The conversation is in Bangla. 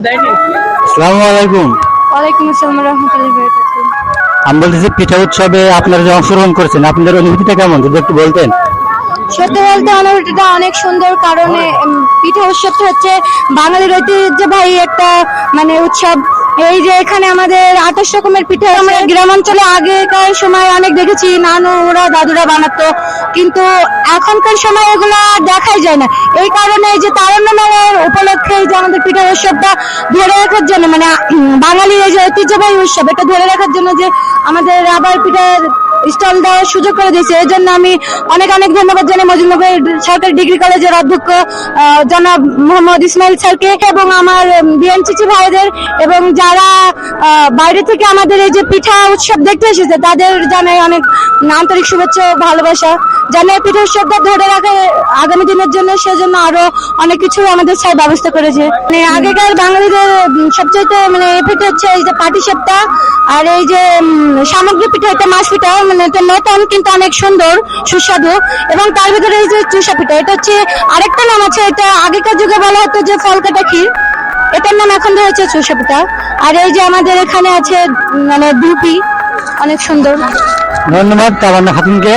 আসসালামু আলাইকুম। ওয়ালাইকুম আসসালাম রহমতুল্লাহ বারাকাতুহু। আমি বলতেছি পিঠা উৎসবে আপনারা যে অংশগ্রহণ করেছেন আপনাদের অনুভূতিটা কেমন? যদি একটু বলতেন। সত্যি বলতে অনুভূতিটা অনেক সুন্দর কারণ পিঠা উৎসবটা হচ্ছে বাঙালির ঐতিহ্যবাহী একটা মানে উৎসব। এই যে এখানে আমাদের আঠাশ রকমের পিঠে আমরা গ্রামাঞ্চলে আগেকার সময় অনেক দেখেছি, নানু, ওরা, দাদুরা বানাতো। কিন্তু এখনকার সময় এগুলো দেখাই যায় না। এই কারণে এই যে তারণ্য মেলার উপলক্ষে এই যে আমাদের পিঠা উৎসবটা ধরে রাখার জন্য মানে বাঙালি বাঙালির এই যে ঐতিহ্যবাহী উৎসব, এটা ধরে রাখার জন্য যে আমাদের আবার পিঠার স্টল দেওয়ার সুযোগ করে দিয়েছে। এর জন্য আমি অনেক অনেক ধন্যবাদ জানাই মজুমনগর সরকারি ডিগ্রি কলেজের অধ্যক্ষ জনাব মোহাম্মদ ইসমাইল স্যারকে এবং আমার বিএনসিসি ভাইদের এবং যারা বাইরে থেকে আমাদের এই যে পিঠা উৎসব দেখতে এসেছে, তাদের জানাই অনেক আন্তরিক শুভেচ্ছা ও ভালোবাসা জানাই পিঠা উৎসবটা ধরে রাখে আগামী দিনের জন্য, সেজন্য আরও অনেক কিছু আমাদের স্যার ব্যবস্থা করেছে। মানে আগেকার বাঙালিদের সবচাইতে মানে এই পিঠা হচ্ছে এই যে পাটি সাপটা আর এই যে সামগ্রী পিঠা এটা মাছ পিঠা মানে এটা নতুন কিন্তু অনেক সুন্দর, সুস্বাদু এবং তার ভিতরে এই যে চুষা পিঠা, এটা হচ্ছে আরেকটা নাম আছে, এটা আগেকার যুগে বলা হতো যে ফলকাটা ক্ষীর। এটার নাম এখন হয়েছে চুষা পিঠা। আর এই যে আমাদের এখানে আছে মানে দুপি, অনেক সুন্দর। ধন্যবাদ তাবান্না খাতুনকে